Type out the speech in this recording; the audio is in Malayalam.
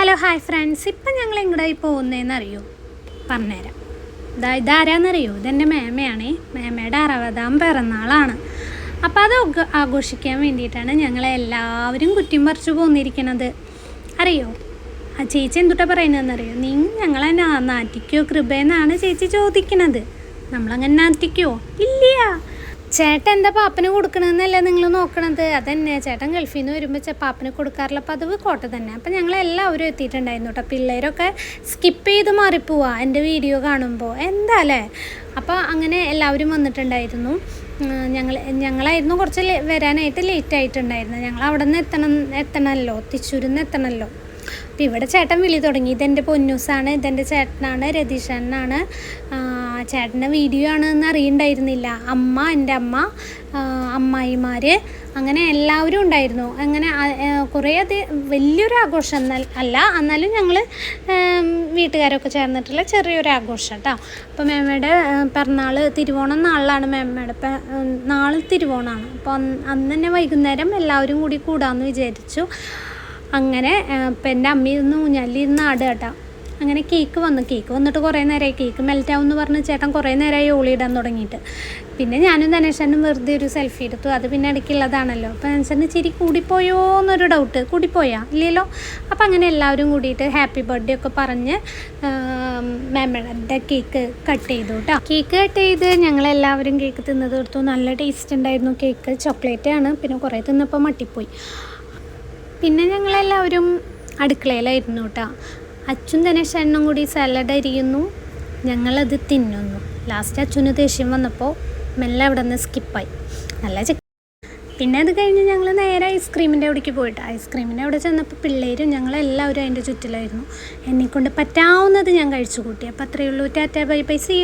ഹലോ ഹായ് ഫ്രണ്ട്സ് ഇപ്പം ഞങ്ങൾ എങ്ങടായി പോകുന്നതെന്ന് അറിയോ? പറഞ്ഞുതരാം. ഇതാ ഇതാരാന്നറിയോ? ഇതെന്റെ മേമയാണേ. മേമയുടെ അറുപതാം പിറന്നാളാണ്. അപ്പോൾ അത് ആഘോഷിക്കാൻ വേണ്ടിയിട്ടാണ് ഞങ്ങളെല്ലാവരും കുറ്റിയും പറിച്ചു പോന്നിരിക്കണത്. അറിയോ? ആ ചേച്ചി എന്തുട്ടാ പറയുന്നതെന്നറിയോ? നീ ഞങ്ങളെ നാറ്റിക്കോ കൃപയെന്നാണ് ചേച്ചി ചോദിക്കണത്. നമ്മളങ്ങനെ നാറ്റിക്കോ? ഇല്ല ചേട്ടൻ എന്താ പാപ്പന് കൊടുക്കണമെന്നല്ല നിങ്ങൾ നോക്കണത്? അതന്നെ ചേട്ടൻ ഗൾഫിൽ നിന്ന് വരുമ്പോൾ പാപ്പന് കൊടുക്കാറുള്ള പതിവ് കോട്ട തന്നെ. അപ്പം ഞങ്ങൾ എല്ലാവരും എത്തിയിട്ടുണ്ടായിരുന്നു കേട്ടോ പിള്ളേരൊക്കെ സ്കിപ്പ് ചെയ്ത് മാറിപ്പോവാ എന്റെ വീഡിയോ കാണുമ്പോൾ എന്താ അല്ലേ? അപ്പോൾ അങ്ങനെ എല്ലാവരും വന്നിട്ടുണ്ടായിരുന്നു. ഞങ്ങൾ ഞങ്ങളായിരുന്നു കുറച്ച് വരാനായിട്ട് ലേറ്റ് ആയിട്ടുണ്ടായിരുന്നു ഞങ്ങൾ അവിടെ നിന്ന് എത്തണം എത്തണമല്ലോ തൃശ്ശൂരിൽ നിന്ന് എത്തണമല്ലോ അപ്പോൾ ഇവിടെ ചേട്ടൻ വിളി തുടങ്ങി. ഇതെന്റെ പൊന്നൂസാണ് ഇതെന്റെ ചേട്ടനാണ് രതീഷനാണ് ചേട്ടന്റെ വീഡിയോ ആണെന്ന് അറിയണ്ടായിരുന്നില്ല. അമ്മ എന്റെ അമ്മ അമ്മായിമാർ അങ്ങനെ എല്ലാവരും ഉണ്ടായിരുന്നു. അങ്ങനെ കുറേ അത് വലിയൊരു ആഘോഷം അല്ല എന്നാലും ഞങ്ങൾ വീട്ടുകാരൊക്കെ ചേർന്നിട്ടുള്ള ചെറിയൊരു ആഘോഷം കേട്ടോ. അപ്പോൾ മേമ്മയുടെ പിറന്നാൾ തിരുവോണം നാളിലാണ് മേമ്മയുടെ നാൾ തിരുവോണമാണ് അപ്പോൾ അന്ന് തന്നെ വൈകുന്നേരം എല്ലാവരും കൂടി കൂടാമെന്ന് വിചാരിച്ചു. അങ്ങനെ ഇപ്പം എന്റെ അമ്മയിരുന്ന് ഊഞ്ഞാലിരുന്ന് ആട് കേട്ടോ. അങ്ങനെ കേക്ക് വന്നു. കേക്ക് വന്നിട്ട് കുറേ നേരമായി കേക്ക് മെൽറ്റാവും എന്ന് പറഞ്ഞ് ചേട്ടൻ കുറേ നേരമായി ഇടാൻ തുടങ്ങിയിട്ട്. പിന്നെ ഞാനും ധനേശനും വെറുതെ ഒരു സെൽഫി എടുത്തു. അത് പിന്നെ ഇടയ്ക്കുള്ളതാണല്ലോ. അപ്പോൾ ധനേശന് ചിരി കൂടിപ്പോയോ എന്നൊരു ഡൗട്ട് കൂടിപ്പോയാ? ഇല്ലല്ലോ? അപ്പം അങ്ങനെ എല്ലാവരും കൂടിയിട്ട് ഹാപ്പി ബർത്ത്ഡേ ഒക്കെ പറഞ്ഞ് മാമയുടെ കേക്ക് കട്ട് ചെയ്തു കേട്ടോ കേക്ക് കട്ട് ചെയ്ത് ഞങ്ങളെല്ലാവരും കേക്ക് തിന്നത് കൊടുത്തു. നല്ല ടേസ്റ്റ് ഉണ്ടായിരുന്നു കേക്ക്. ചോക്ലേറ്റ് ആണ്. പിന്നെ കുറേ തിന്നപ്പോൾ മട്ടിപ്പോയി. പിന്നെ ഞങ്ങളെല്ലാവരും അടുക്കളയിലായിരുന്നു കേട്ടോ അച്ഛൻ തന്നെ എണ്ണം കൂടി സാലഡ് അരിയുന്നു. ഞങ്ങളത് തിന്നുന്നു. ലാസ്റ്റ് അച്ഛന് ദേഷ്യം വന്നപ്പോൾ മെല്ലെ അവിടെ നിന്ന് സ്കിപ്പായി നല്ല ചെ പിന്നെ അത് കഴിഞ്ഞ് ഞങ്ങൾ നേരെ ഐസ്ക്രീമിന്റെ അവിടേക്ക് പോയിട്ട്. ഐസ്ക്രീമിന്റെ അവിടെ ചെന്നപ്പോൾ പിള്ളേരും ഞങ്ങളെല്ലാവരും അതിന്റെ ചുറ്റിലായിരുന്നു. എന്നെക്കൊണ്ട് പറ്റാവുന്നത് ഞാൻ കഴിച്ചു കൂട്ടി. അപ്പോൾ അത്രയേ ഉള്ളൂ. Tata bye bye C